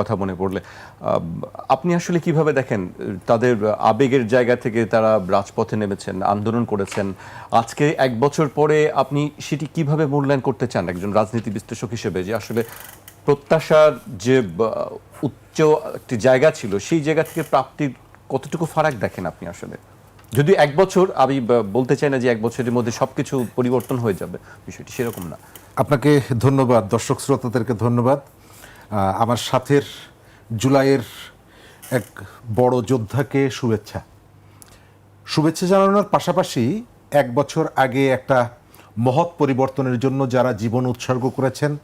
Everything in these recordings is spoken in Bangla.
কথা মনে পড়লে। আপনি আসলে কীভাবে দেখেন, তাদের আবেগের জায়গা থেকে তারা রাজপথে নেমেছেন, আন্দোলন করেছেন? আজকে এক বছর পরে আপনি সেটি কীভাবে মূল্যায়ন করতে চান একজন রাজনীতি বিশ্লেষক হিসেবে? যে আসলে প্রত্যাশার যে উচ্চ একটি জায়গা ছিল, সেই জায়গা থেকে প্রাপ্তির কতটুকু ফারাক দেখেন আপনি আসলে? যদি এক বছর, আমি বলতে চাই না যে এক বছরের মধ্যে সবকিছু পরিবর্তন হয়ে যাবে, বিষয়টি সেরকম না। আপনাকে ধন্যবাদ, দর্শক শ্রোতাদেরকে ধন্যবাদ। আমার সাথের জুলাইয়ের এক বড় যোদ্ধাকে শুভেচ্ছা। শুভেচ্ছা জানানোর পাশাপাশি এক বছর আগে একটা মহৎ পরিবর্তনের জন্য যারা জীবন উৎসর্গ করেছেন,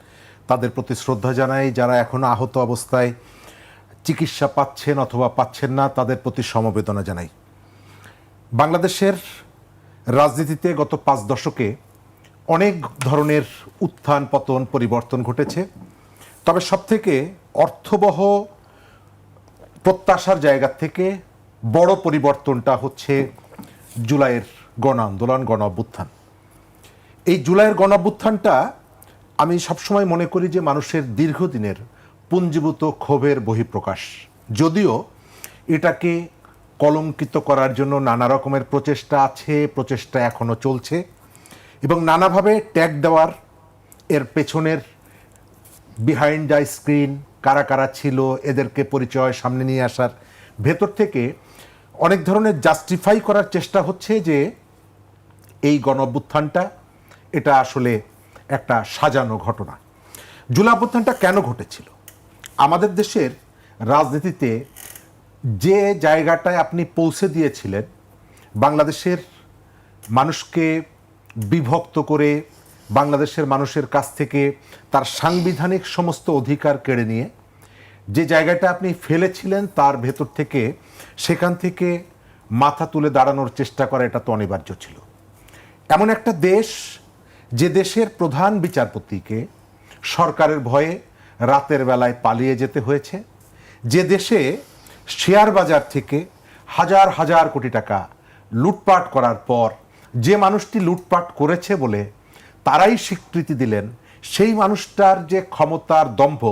তাদের প্রতি শ্রদ্ধা জানাই। যারা এখনও আহত অবস্থায় চিকিৎসা পাচ্ছেন অথবা পাচ্ছেন না, তাদের প্রতি সমবেদনা জানাই। বাংলাদেশের রাজনীতিতে গত পাঁচ দশকে অনেক ধরনের উত্থান, পতন, পরিবর্তন ঘটেছে। তবে সবথেকে অর্থবহ প্রত্যাশার জায়গা থেকে বড় পরিবর্তনটা হচ্ছে জুলাইয়ের গণ আন্দোলন, গণ অভ্যুত্থান। এই জুলাইয়ের গণ অভ্যুত্থানটা আমি সবসময় মনে করি যে মানুষের দীর্ঘদিনের পুঞ্জীভূত ক্ষোভের বহিঃপ্রকাশ। যদিও এটাকে কলঙ্কিত করার জন্য নানা রকমের প্রচেষ্টা আছে, প্রচেষ্টা এখনও চলছে এবং নানাভাবে ট্যাগ দেওয়ার এর পেছনের বিহাইন্ড দ্য স্ক্রিন কারা কারা ছিল, এদেরকে পরিচয় সামনে নিয়ে আসার ভেতর থেকে অনেক ধরনের জাস্টিফাই করার চেষ্টা হচ্ছে যে এই গণ এটা আসলে একটা সাজানো ঘটনা। জুলাই কেন ঘটেছিল? আমাদের দেশের রাজনীতিতে যে জায়গাটায় আপনি পৌঁছে দিয়েছিলেন, বাংলাদেশের মানুষকে বিভক্ত করে বাংলাদেশের মানুষের কাছ থেকে তার সাংবিধানিক সমস্ত অধিকার কেড়ে নিয়ে যে জায়গাটা আপনি ফেলেছিলেন তার ভেতর থেকে সেখান থেকে মাথা তুলে দাঁড়ানোর চেষ্টা করা এটা তো অনিবার্য ছিল। এমন একটা দেশ যে দেশের প্রধান বিচারপতিকে সরকারের ভয়ে রাতের বেলায় পালিয়ে যেতে হয়েছে, যে দেশে শেয়ার বাজার থেকে হাজার হাজার কোটি টাকা লুটপাট করার পর যে মানুষটি লুটপাট করেছে বলে তারাই স্বীকৃতি দিলেন। সেই মানুষটার যে ক্ষমতার দম্ভ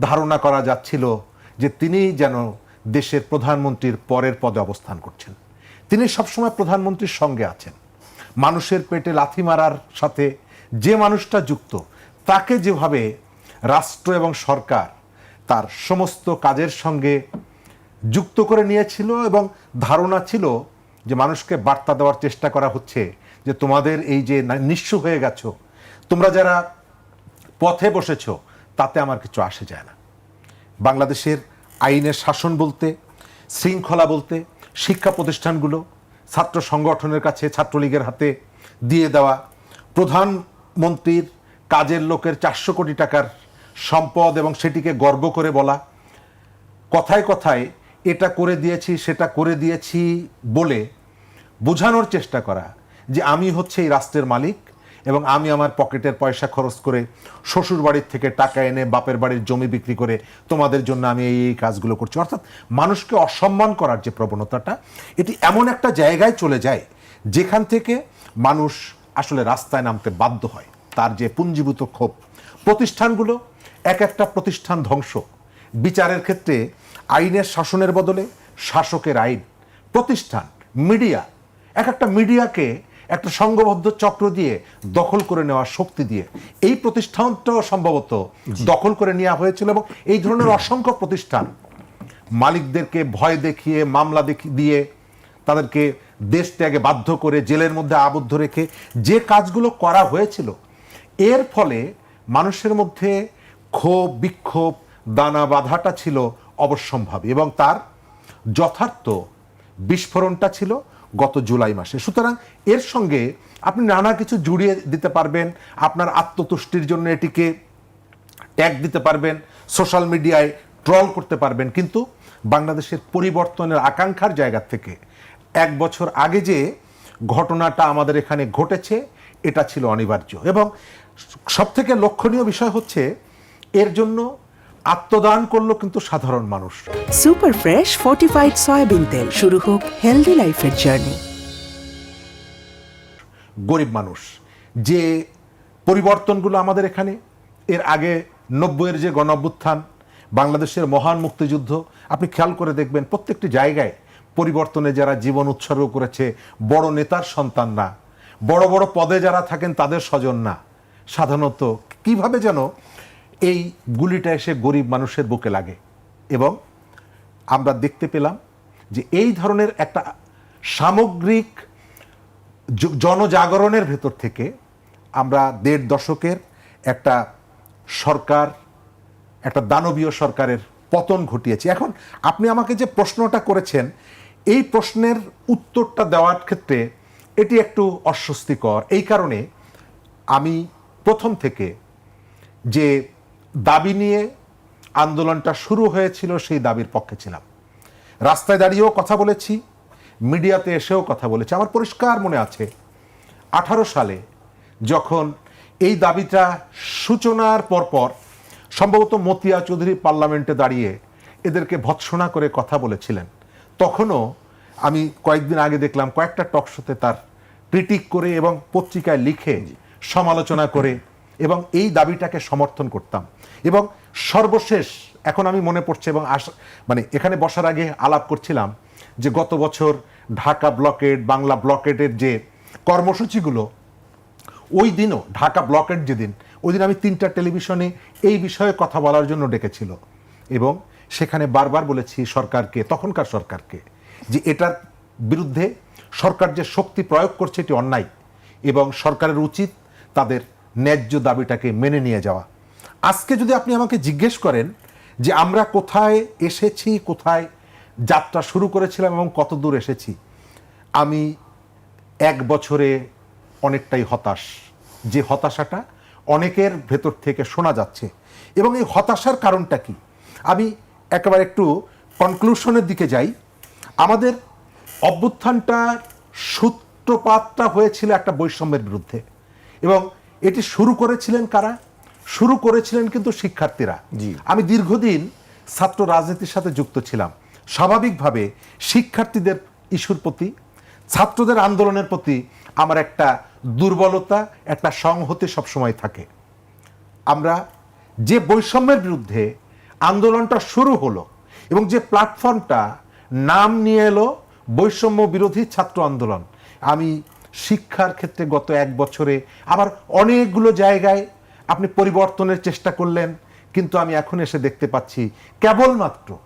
ধারণা করা যাচ্ছিল যে তিনি যেন দেশের প্রধানমন্ত্রীর পরের পদে অবস্থান করছেন। তিনি সবসময় প্রধানমন্ত্রীর সঙ্গে আছেন। মানুষের পেটে লাথি মারার সাথে যে মানুষটা যুক্ত, তাকে যেভাবে রাষ্ট্র এবং সরকার তার সমস্ত কাজের সঙ্গে যুক্ত করে নিয়েছিল এবং ধারণা ছিল যে মানুষকে বার্তা দেওয়ার চেষ্টা করা হচ্ছে যে তোমাদের এই যে নিঃস্ব হয়ে গেছো, তোমরা যারা পথে বসেছ, তাতে আমার কিছু আসে যায় না। বাংলাদেশের আইনের শাসন বলতে, শৃঙ্খলা বলতে, শিক্ষা প্রতিষ্ঠানগুলো, ছাত্র সংগঠনের কাছে, ছাত্রলীগের হাতে দিয়ে দেওয়া প্রধানমন্ত্রীর কাজের লোকের চারশো কোটি টাকার সম্পদ এবং সেটিকে গর্ব করে বলা, কথায় কথায় এটা করে দিয়েছি, সেটা করে দিয়েছি বলে বোঝানোর চেষ্টা করা যে আমি হচ্ছে এই রাষ্ট্রের মালিক এবং আমি আমার পকেটের পয়সা খরচ করে শ্বশুর বাড়ির থেকে টাকা এনে বাপের বাড়ির জমি বিক্রি করে তোমাদের জন্য আমি এই কাজগুলো করছি। অর্থাৎ মানুষকে অসম্মান করার যে প্রবণতাটা, এটি এমন একটা জায়গায় চলে যায় যেখান থেকে মানুষ আসলে রাস্তায় নামতে বাধ্য হয়। তার যে পুঞ্জীভূত ক্ষোভ। প্রতিষ্ঠানগুলো এক একটা প্রতিষ্ঠান ধ্বংস। বিচারের ক্ষেত্রে আইনের শাসনের বদলে শাসকের আইন, প্রতিষ্ঠান, মিডিয়া, এক একটা মিডিয়াকে একটা সংঘবদ্ধ চক্র দিয়ে দখল করে নেওয়ার শক্তি দিয়ে। এই প্রতিষ্ঠানটাও সম্ভবত দখল করে নেওয়া হয়েছিল এবং এই ধরনের অসংখ্য প্রতিষ্ঠান মালিকদেরকে ভয় দেখিয়ে, মামলা দিয়ে তাদেরকে দেশ ত্যাগে বাধ্য করে জেলের মধ্যে আবদ্ধ রেখে যে কাজগুলো করা হয়েছিল, এর ফলে মানুষের মধ্যে ক্ষোভ, বিক্ষোভ, দানা বাঁধাটা ছিল অবশ্যম্ভাবী এবং তার যথার্থ বিস্ফোরণটা ছিল গত জুলাই মাসে। সুতরাং এর সঙ্গে আপনি নানা কিছু জুড়িয়ে দিতে পারবেন, আপনার আত্মতুষ্টির জন্য এটিকে ট্যাগ দিতে পারবেন সোশ্যাল মিডিয়ায় ট্রল করতে পারবেন, কিন্তু বাংলাদেশের পরিবর্তনের আকাঙ্ক্ষার জায়গা থেকে এক বছর আগে যে ঘটনাটা আমাদের এখানে ঘটেছে, এটা ছিল অনিবার্য। এবং সবথেকে লক্ষণীয় বিষয় হচ্ছে, এর জন্য আত্মদান করল কিন্তু সাধারণ মানুষ। সুপার ফ্রেশ ফর্টিফাইড সয়াবিন তেল। শুরু হোক হেলদি লাইফের জার্নি গরিব মানুষ যে পরিবর্তনগুলো আমাদের এখানে এর আগে নব্বইয়ের যে গণঅভ্যুত্থান বাংলাদেশের মহান মুক্তিযুদ্ধ আপনি খেয়াল করে দেখবেন প্রত্যেকটি জায়গায় পরিবর্তনে যারা জীবন উৎসর্গ করেছে বড় নেতার সন্তান না বড় বড় পদে যারা থাকেন তাদের স্বজন না। সাধারণত কীভাবে যেন এই গুলিটা এসে গরিব মানুষের বুকে লাগে এবং আমরা দেখতে পেলাম যে এই ধরনের একটা সামগ্রিক জনজাগরণের ভেতর থেকে আমরা দেড় দশকের একটা সরকার, একটা দানবীয় সরকারের পতন ঘটিয়েছি। এখন আপনি আমাকে যে প্রশ্নটা করেছেন, এই প্রশ্নের উত্তরটা দেওয়ার ক্ষেত্রে এটি একটু অস্বস্তিকর। এই কারণে আমি প্রথম থেকে যে দাবি নিয়ে আন্দোলনটা শুরু হয়েছিল, সেই দাবির পক্ষে ছিলাম। রাস্তায় দাঁড়িয়েও কথা বলেছি, মিডিয়াতে এসেও কথা বলেছি। আমার পরিষ্কার মনে আছে, আঠারো সালে যখন এই দাবিটা সূচনার পরপর সম্ভবত মতিয়া চৌধুরী পার্লামেন্টে দাঁড়িয়ে এদেরকে ভৎসনা করে কথা বলেছিলেন, তখনও আমি কয়েকদিন আগে দেখলাম কয়েকটা টকশোতে তার ক্রিটিক করে এবং পত্রিকায় লিখে সমালোচনা করে এবং এই দাবিটাকে সমর্থন করতাম। এবং সর্বশেষ এখন আমি মনে পড়ছে এবং আস- মানে এখানে বসার আগে আলাপ করছিলাম যে গত বছর ঢাকা ব্লকেট বাংলা ব্লকেটের যে কর্মসূচিগুলো, ওই দিনও, ঢাকা ব্লকেট যেদিন, ওই দিন আমি তিনটা টেলিভিশনে এই বিষয়ে কথা বলার জন্য ডেকেছিল। এবং সেখানে বারবার বলেছি সরকারকে, তখনকার সরকারকে, যে এটার বিরুদ্ধে সরকার যে শক্তি প্রয়োগ করছে এটি অন্যায় এবং সরকারের উচিত তাদের ন্যায্য দাবিটাকে মেনে নিয়ে যাওয়া। আজকে যদি আপনি আমাকে জিজ্ঞেস করেন যে আমরা কোথায় এসেছি, কোথায় যাত্রা শুরু করেছিলাম এবং কত দূর এসেছি, আমি এক বছরে অনেকটাই হতাশ। যে হতাশাটা অনেকের ভেতর থেকে শোনা যাচ্ছে এবং এই হতাশার কারণটা কি? আমি একেবারে একটু কনক্লুশনের দিকে যাই। আমাদের অভ্যুত্থানটার সূত্রপাতটা হয়েছিল একটা বৈষম্যের বিরুদ্ধে এবং এটি শুরু করেছিলেন কারা? শুরু করেছিলেন কিন্তু শিক্ষার্থীরা। জি। আমি দীর্ঘদিন ছাত্র রাজনীতির সাথে যুক্ত ছিলাম। স্বাভাবিকভাবে শিক্ষার্থীদের ইস্যুর প্রতি ছাত্রদের আন্দোলনের প্রতি আমার একটা দুর্বলতা একটা সংহতি সবসময় থাকে। আমরা যে বৈষম্যের বিরুদ্ধে আন্দোলনটা শুরু হলো এবং যে প্ল্যাটফর্মটা নাম নিয়ে এলো বৈষম্য বিরোধী ছাত্র আন্দোলন আমি শিক্ষার ক্ষেত্রে গত এক বছরে আবার অনেকগুলো জায়গায় আপনি পরিবর্তনের চেষ্টা করলেন কিন্তু আমি এখন এসে দেখতে পাচ্ছি কেবলমাত্র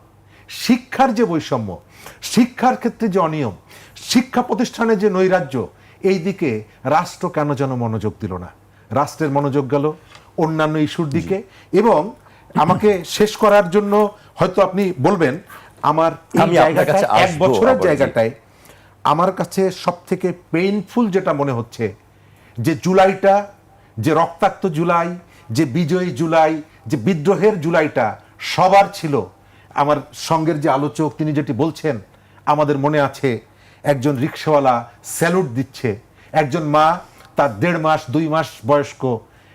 শিক্ষার যে বৈষম্য শিক্ষার ক্ষেত্রে যে অনিয়ম শিক্ষা প্রতিষ্ঠানে যে নৈরাজ্য এই দিকে রাষ্ট্র কেন যেন মনোযোগ দিল না? রাষ্ট্রের মনোযোগ গেল অন্যান্য ইস্যুর দিকে এবং আমাকে শেষ করার জন্য হয়তো আপনি বলবেন আমার এক বছরের জায়গাটায় আমার কাছে সব থেকে পেইনফুল যেটা মনে হচ্ছে, যে জুলাইটা, যে রক্তাক্ত জুলাই, যে বিজয়ী জুলাই, যে বিদ্রোহের জুলাইটা সবার ছিল। আমার সঙ্গের যে আলোচক তিনি যেটি বলছেন, আমাদের মনে আছে, একজন রিক্সাওয়ালা স্যালুট দিচ্ছে। একজন মা, তার দেড় মাস, দুই মাস বয়স্ক,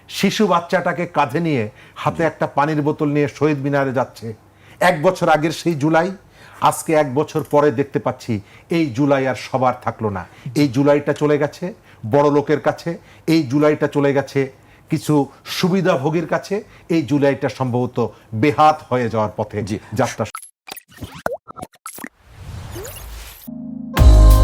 শিশু বাচ্চাটাকে কাঁধে নিয়ে হাতে একটা পানির বোতল নিয়ে শহীদ মিনারে যাচ্ছে। এক বছর আগের সেই জুলাই আজকে এক বছর পরে দেখতে পাচ্ছি এই জুলাই আর সবার থাকল না। এই জুলাইটা চলে গেছে বড় লোকের কাছে এই জুলাইটা চলে গেছে কিছু সুবিধাভোগীর কাছে এই জুলাইটা সম্ভবত বেহাত হয়ে যাওয়ার পথে যাত্রা